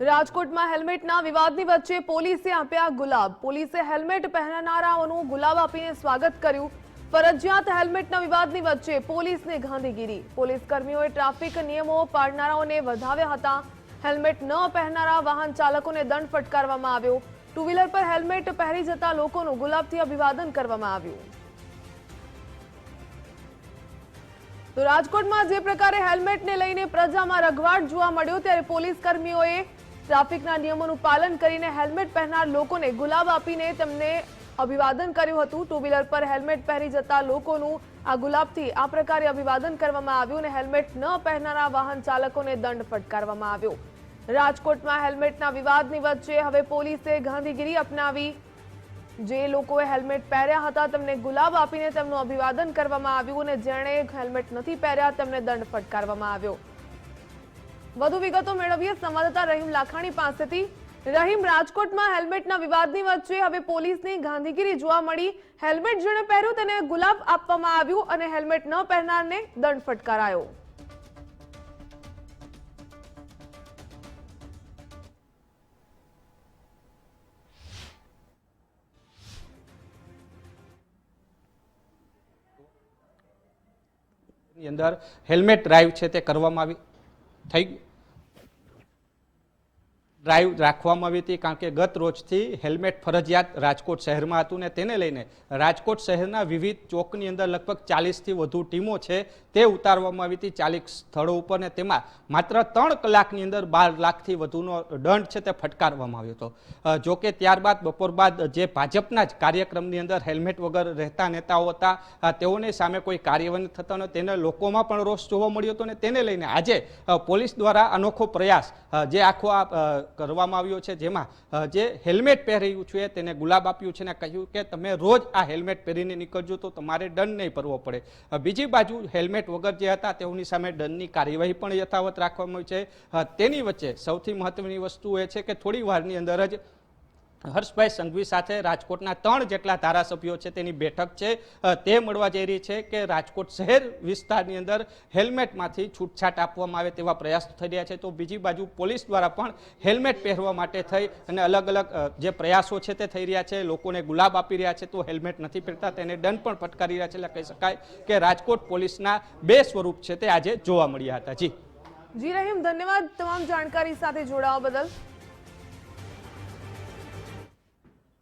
રાજકોટમાં હેલ્મેટના વિવાદની વચ્ચે પોલીસે આપ્યા ગુલાબ. પોલીસે હેલ્મેટ પહેરનારાઓનું ગુલાબ આપીને સ્વાગત કર્યું. ફરજિયાત હેલ્મેટના વિવાદની વચ્ચે પોલીસને ગાંધીગીરી. પોલીસ કર્મીઓએ ટ્રાફિક નિયમો પાળનારાઓને વધાવ્યા હતા. હેલ્મેટ ન પહેરનારા વાહન ચાલકોને દંડ ફટકારવામાં આવ્યો. ટુ વ્હીલર પર હેલ્મેટ પહેરી જતા લોકોનું ગુલાબથી અભિવાદન કરવામાં આવ્યું. તો રાજકોટમાં જે પ્રકારે હેલ્મેટને લઈને પ્રજામાં રઘવાટ જોવા મળ્યો, ત્યારે પોલીસ કર્મીઓએ ટ્રાફિકના નિયમોનું પાલન કરીને હેલ્મેટ પહેરનાર લોકોને ગુલાબ આપીને તેમને અભિવાદન કર્યું હતું. ટુ વ્હીલર પર હેલ્મેટ પહેરી જતા લોકોનું આ ગુલાબથી આ પ્રકારે અભિવાદન કરવામાં આવ્યું અને હેલ્મેટ ન પહેરનારા વાહન ચાલકોને દંડ ફટકારવામાં આવ્યો. રાજકોટમાં હેલ્મેટના વિવાદની વચ્ચે હવે પોલીસે ગાંધીગીરી અપનાવી. જે લોકોએ હેલ્મેટ પહેર્યા હતા તેમને ગુલાબ આપીને તેમનું અભિવાદન કરવામાં આવ્યું અને જેણે હેલ્મેટ નથી પહેર્યા તેમને દંડ ફટકારવામાં આવ્યો. વધુ વિગતો મેળવીએ. સંવાદદાતા રહીમ લાખાણી પાસેથી. રહીમ, રાજકોટમાં હેલ્મેટના વિવાદની વચ્ચે હવે પોલીસની ગાંધીગીરી જોવા મળી. હેલ્મેટ જેણે પહેર્યું તેને ગુલાબ આપવામાં આવ્યું અને હેલ્મેટ ન પહેરનારને દંડ ફટકારાયો. અંદર હેલ્મેટ ડ્રાઈવ છે તે કરવામાં આવી. થઈ ડ્રાઈવ રાખવામાં આવી હતી કારણ કે ગત રોજથી હેલ્મેટ ફરજિયાત રાજકોટ શહેરમાં હતું ને તેને લઈને રાજકોટ શહેરના વિવિધ ચોકની અંદર લગભગ ચાલીસથી વધુ ટીમો છે તે ઉતારવામાં આવી હતી. ચાલીસ સ્થળો ઉપર ને તેમાં માત્ર ત્રણ કલાકની અંદર બાર લાખથી વધુનો દંડ છે તે ફટકારવામાં આવ્યો હતો. જોકે ત્યારબાદ બપોર બાદ જે ભાજપના જ કાર્યક્રમની અંદર હેલ્મેટ વગર રહેતા નેતાઓ હતા તેઓને સામે કોઈ કાર્યવાહી થતા ન, તેને લોકોમાં પણ રોષ જોવા મળ્યો હતો ને તેને લઈને આજે પોલીસ દ્વારા અનોખો પ્રયાસ જે આખો આ કરવામાં આવ્યો છે, જેમાં જે હેલ્મેટ પહેર્યું છે તેને ગુલાબ આપ્યું છે ને કહ્યું કે તમે રોજ આ હેલ્મેટ પહેરીને નીકળજો તો તમારે દંડ નહીં ભરવો પડે. બીજી બાજુ હેલ્મેટ વગર જે હતા તેઓની સામે દંડની કાર્યવાહી પણ યથાવત રાખવામાં આવી છે. તેની વચ્ચે સૌથી મહત્વની વસ્તુ એ છે કે થોડી વારની અંદર જ હર્ષભાઈ સંઘવી સાથે રાજકોટના ત્રણ જેટલા ધારાસભ્યો છે, તેની બેઠક છે. તે મળવા જઈ રહી છે કે રાજકોટ શહેર વિસ્તારની અંદર હેલ્મેટમાંથી છૂટછાટ આપવામાં આવે તેવા પ્રયાસ થઈ રહ્યા છે. તો બીજી બાજુ પોલીસ દ્વારા પણ હેલ્મેટ પહેરવા માટે થઈ અને અલગ અલગ જે પ્રયાસો છે તે થઈ રહ્યા છે. લોકોને ગુલાબ આપી રહ્યા છે તો હેલ્મેટ નથી પહેરતા, તેને દંડ પણ ફટકારી રહ્યા છે. એટલે કહી શકાય કે રાજકોટ પોલીસના બે સ્વરૂપ છે તે આજે જોવા મળ્યા હતા. જી. જી, રહીમ, ધન્યવાદ તમામ જાણકારી સાથે જોડાવા બદલ.